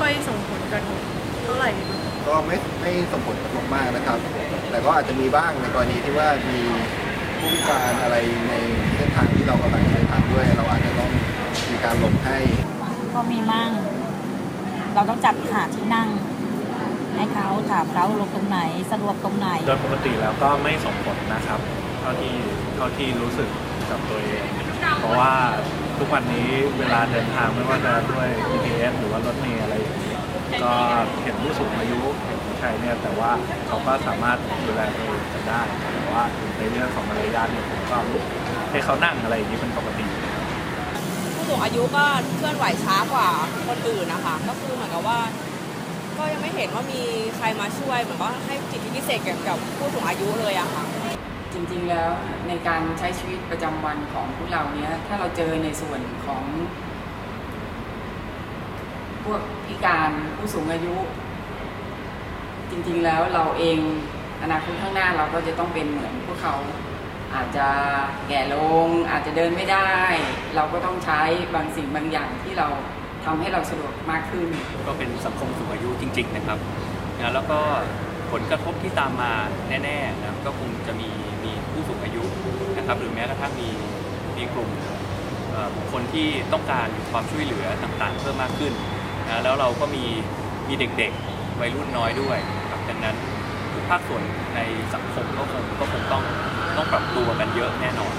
ค่อยส่งผลกระทบเท่าไหร่ ก็ไม่ไม่ส่งผลกระทมากนะครับ แต่ก็อาจจะมีบ้างในกรณีที่ว่ามีผู้พิการอะไรในเส้นทางที่เรากำลังเดินทางด้วย เราอาจจะต้องมีการหลบให้ก็มีมั่ง เราต้องจัดหาที่นั่ง ให้เขาถามเขาลงตรงไหนสะดวกตรงไหน โดยปกติแล้วก็ไม่ส่งผลนะครับ เท่าที่เท่าที่รู้สึกกับตัวเอง เพราะว่า ทุกวันนี้เวลาเดินทางไม่ว่าจะด้วย BTS หรือว่ารถเมล์อะไรอย่างนี้ก็เห็นผู้สูงอายุเห็นผู้ชายเนี่ยแต่ว่าเขาก็สามารถดูแลตัวเองกันได้แต่ว่าในเรื่องของมารยาทเนี่ยผมก็ให้เขานั่งอะไรอย่างนี้เป็นปกติผู้สูงอายุก็เคลื่อนไหวช้ากว่าคนอื่นนะคะ ก็คือเหมือนกับว่า ก็ยังไม่เห็นว่ามีใครมาช่วยเหมือนว่าให้สิทธิพิเศษเกี่ยวกับผู้สูงอายุเลยอะค่ะ ริงๆแล้วในการใช้ชีวิตประจำวันของพวกเราเนี้ยถ้าเราเจอในส่วนของ พวกพิการผู้สูงอายุ จริงๆแล้วเราเองอนาคตข้างหน้าเราก็จะต้องเป็นเหมือนพวกเขา อาจจะแก่ลง อาจจะเดินไม่ได้ เราก็ต้องใช้บางสิ่งบางอย่างที่เราทำให้เราสะดวกมากขึ้น ก็เป็นสังคมสูงอายุจริง ๆ นะครับนะแล้วก็ผลกระทบที่ตามมาแน่ๆนะก็คงจะมี ครับหรือแม้กระทั่งมีมีกลุ่มบุคคลที่ต้องการความช่วยเหลือต่างๆ เพิ่มมากขึ้นนะแล้วเราก็มีมีเด็กๆวัยรุ่นน้อยด้วยครับดังนั้นทุกภาคส่วนในสังคมก็คงก็คงต้องต้องปรับตัวกันเยอะแน่นอน